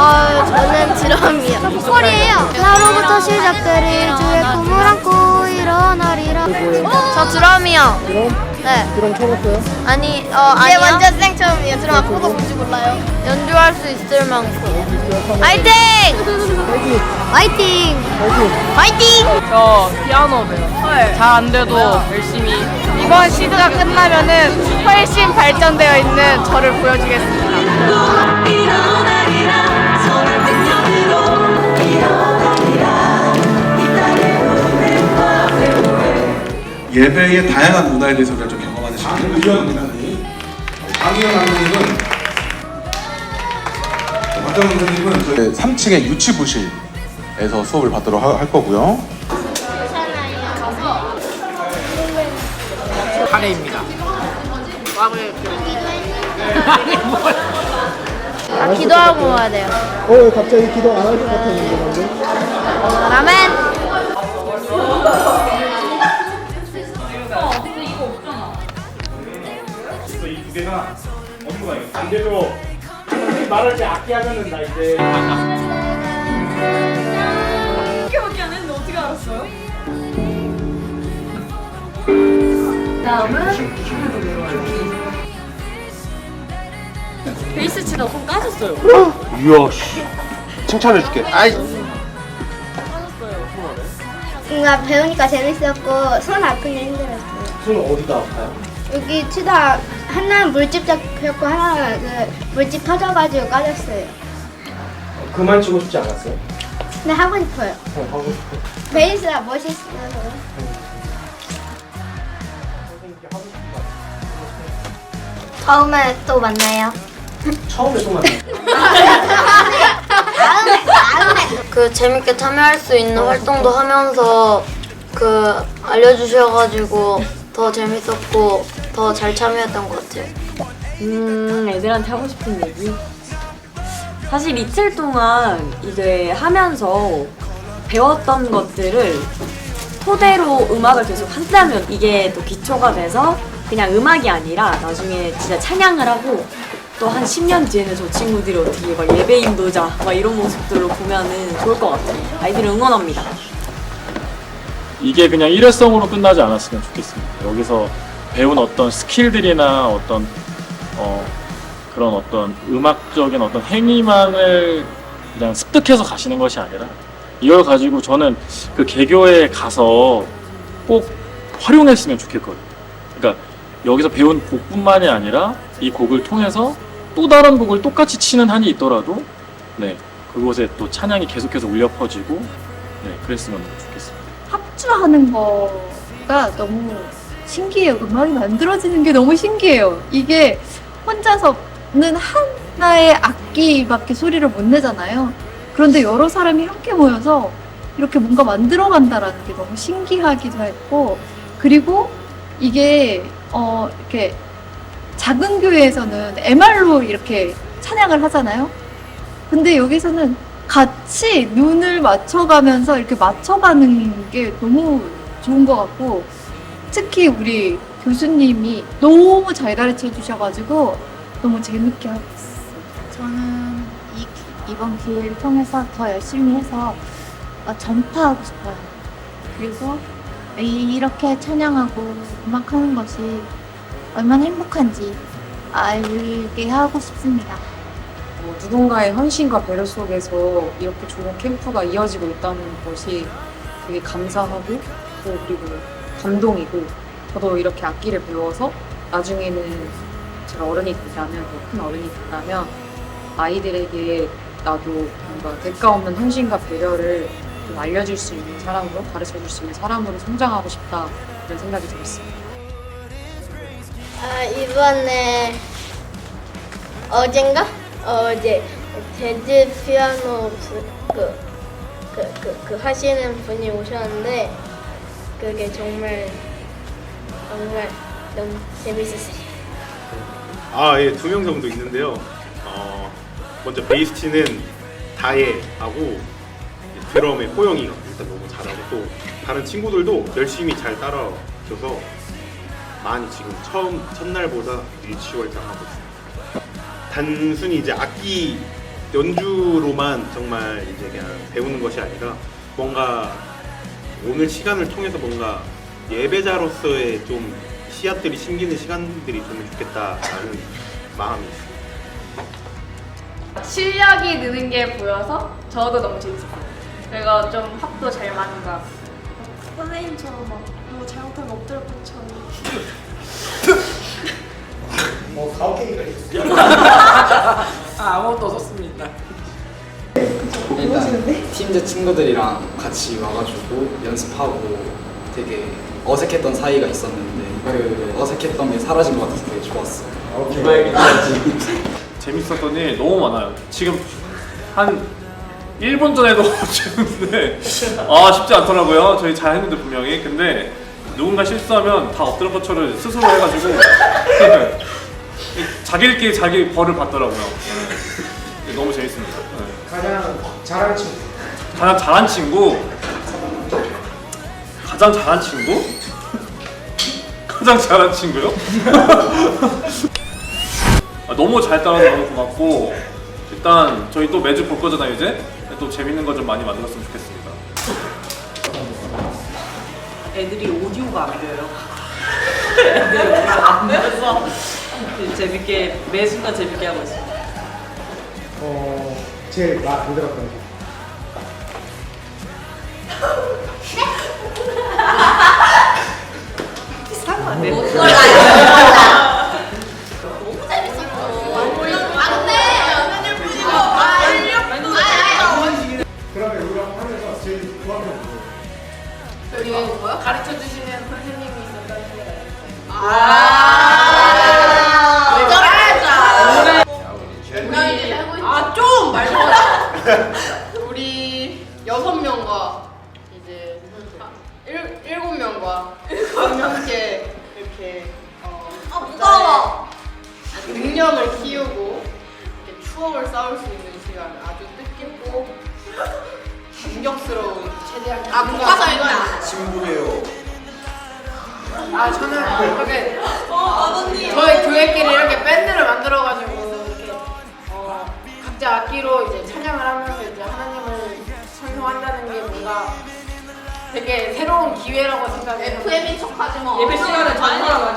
어, 저는 드럼이요. 보컬이에요. 하루부터 시작되리 주의 꿈을 안고 일어나리라. 저 드럼이요. 드럼? 네. 드럼 쳐봤어요? 아니, 어, 아니요. 완전 생 처음이에요. 드럼 아무도 뭔지 몰라요. 연주할 수 있을 만큼. 화이팅! 화이팅! 화이팅! 저 피아노 배워요. 잘안 돼도 열심히 이번 시드가 끝나면은 훨씬 발전되어 있는 저를 보여주겠습니다. 예배의 다양한 문화에 대해서 우리가 좀 경험하는 시간. 장의원 강의. 장의원 강의는 박정훈 선생님은 저희 3층의 유치부실에서 수업을 받도록 하- 할 거고요. 카레입니다. 꽝을 아, 기도하고 와야 돼요. 어, 왜 갑자기 기도 안 할 것 같았는데, 방금? 아멘! 업무가 있어요. 반대로 말을 이제 아끼 하면은 나 이제 이야 씨. 칭찬해줄게. 아이. 뭔가 배우니까 재밌었고 손 아픈 게 힘들었어요. 손 어디가 아파요? 여기 치다 하나는 물집 잡혔고 하나는 그 물집 터져가지고 까졌어요. 그만 치고 싶지 않았어요? 근데 하고 싶어요. 어, 하고 싶어. 베이스가 멋있어서. 다음에 또 만나요. 처음에 또 만났어요. 다음에 다음에. 그 재밌게 참여할 수 있는 활동도 하면서 그 알려주셔가지고 더 재밌었고 더 잘 참여했던 것 같아요. 음, 애들한테 하고 싶은 얘기? 사실 이틀 동안 이제 하면서 배웠던 것들을 토대로 음악을 계속 한다면 이게 또 기초가 돼서 그냥 음악이 아니라 나중에 진짜 찬양을 하고 또 한 10년 뒤에는 저 친구들이 어떻게 막 예배 인도자 막 이런 모습들로 보면은 좋을 것 같아요. 아이들 응원합니다. 이게 그냥 일회성으로 끝나지 않았으면 좋겠습니다. 여기서 배운 어떤 스킬들이나 어떤 어, 그런 어떤 음악적인 어떤 행위만을 그냥 습득해서 가시는 것이 아니라 이걸 가지고 저는 그 개교에 가서 꼭 활용했으면 좋겠거든요. 그러니까 여기서 배운 곡뿐만이 아니라 이 곡을 통해서 또 다른 곡을 똑같이 치는 한이 있더라도 네 그곳에 또 찬양이 계속해서 울려 퍼지고 네 그랬으면 좋겠습니다. 합주하는 거가 너무 신기해요. 음악이 만들어지는 게 너무 신기해요. 이게 혼자서는 하나의 악기밖에 소리를 못 내잖아요. 그런데 여러 사람이 함께 모여서 이렇게 뭔가 만들어 간다라는 게 너무 신기하기도 했고, 그리고 이게, 어, 이렇게 작은 교회에서는 MR로 이렇게 찬양을 하잖아요. 근데 여기서는 같이 눈을 맞춰가면서 이렇게 맞춰가는 게 너무 좋은 것 같고 특히 우리 교수님이 너무 잘 가르쳐 주셔가지고 너무 재밌게 하고 있어요. 저는 이, 이번 기회를 통해서 더 열심히 해서 어, 전파하고 싶어요. 그리고 이- 이렇게 찬양하고 음악하는 것이 얼마나 행복한지 알게 하고 싶습니다. 뭐 누군가의 헌신과 배려 속에서 이렇게 좋은 캠프가 이어지고 있다는 것이 되게 감사하고 또 그리고 감동이고 저도 이렇게 악기를 배워서 나중에는 제가 어른이 된다면 더 큰 어른이 된다면 아이들에게 나도 뭔가 대가 없는 헌신과 배려를 좀 알려줄 수 있는 사람으로 가르쳐 줄 수 있는 사람으로 성장하고 싶다 이런 생각이 들었습니다. 아, 이번에 어젠가? 어제 재즈 피아노 그, 그, 그, 그 하시는 분이 오셨는데 그게 정말 정말 너무 재밌었어요. 아, 예, 두 명 정도 있는데요. 어, 먼저 베이스티는 다혜하고 드럼의 호영이가 일단 너무 잘하고 또 다른 친구들도 열심히 잘 따라줘서 많이 지금 처음 첫날보다 일취월장하고 있습니다. 단순히 이제 악기 연주로만 정말 이제 그냥 배우는 것이 아니라 뭔가 오늘 시간을 통해서 뭔가 예배자로서의 좀 씨앗들이 심기는 시간들이 되면 좋겠다라는 마음이 있어요. 실력이 느는 게 보여서 저도 너무 재밌었어요. 그리고 좀 합도 잘 맞는 것 같고. 선생님처럼 막뭐 잘못하면 엎드려 뻗쳐. 아무것도 없었습니다. 일단 팀제 친구들이랑 같이 와가지고 연습하고 되게 어색했던 사이가 있었는데 그 어색했던 게 사라진 것 같아서 되게 좋았어요. 재밌었던 일 너무 많아요. 지금 한 1분 전에도 찍었는데 아 쉽지 않더라고요. 저희 잘 했는데 분명히. 근데 누군가 실수하면 다 엎드려 뻗쳐를 스스로 해가지고 자기들끼리 자기 벌을 받더라고요. 네, 너무 재밌습니다. 네. 가장 잘하는 친구. 가장 잘한 친구 가장 잘한 친구 가장 잘한 친구요? 아, 너무 잘 따라서 너무 고맙고 일단 저희 또 매주 볼 거잖아요 이제 또 재밌는 거 좀 많이 만들었으면 좋겠습니다. 애들이 오디오가 안 보여요. 애들이 오디오가 안 보여서 재밌게 매 순간 재밌게 하고 있어요. 어, 제일 마음에 들었던 거. 아 국가서 했나? 친구예요. 아 저는 이렇게 저희 교회끼리 이렇게 밴드를 만들어가지고 이렇게 어, 각자 악기로 이제 찬양을 하면서 이제 하나님을 찬송한다는 게 뭔가 되게 새로운 기회라고 생각해요. FM인 척하지 마. 예배 시간에 사람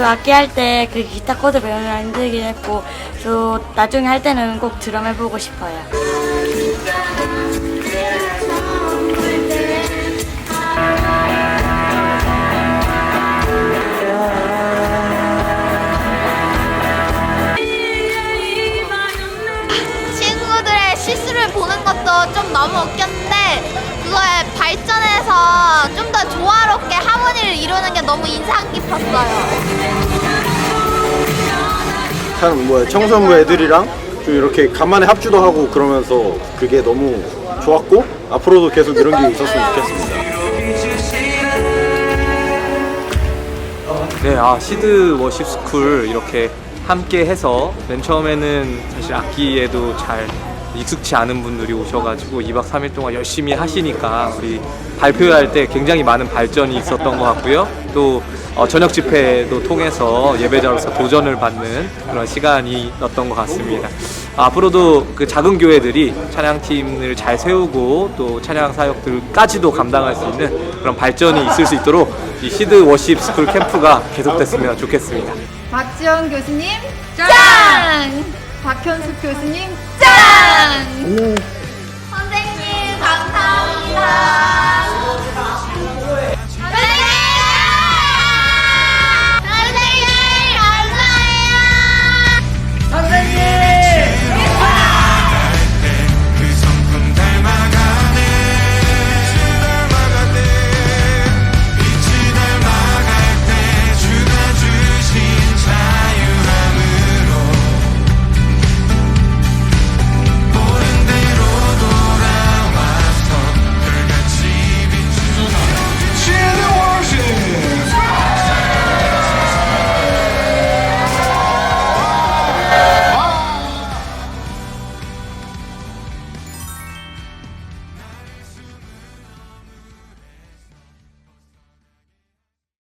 그 악기 할 때 그 기타 코드 배우느라 힘들긴 했고 또 나중에 할 때는 꼭 드럼 해보고 싶어요. 친구들의 실수를 보는 것도 좀 너무 웃겼는데 그거에 발전해서 좀 더 조화롭게 이루는 게 너무 인상 깊었어요. 한 뭐야 청소부 애들이랑 좀 이렇게 간만에 합주도 하고 그러면서 그게 너무 좋았고 앞으로도 계속 이런 게 있었으면 좋겠습니다. 네, 아 시드 워십 스쿨 이렇게 함께 해서 맨 처음에는 사실 악기에도 잘 익숙치 않은 분들이 오셔가지고 2박 3일 동안 열심히 하시니까 우리 발표할 때 굉장히 많은 발전이 있었던 것 같고요. 또 어, 저녁 집회도 통해서 예배자로서 도전을 받는 그런 시간이었던 것 같습니다. 앞으로도 그 작은 교회들이 찬양팀을 잘 세우고 또 찬양 사역들까지도 감당할 수 있는 그런 발전이 있을 수 있도록 이 시드 워십 스쿨 캠프가 계속됐으면 좋겠습니다. 박지영 교수님 짱! 박현숙 교수님 짱! 선생님 감사합니다.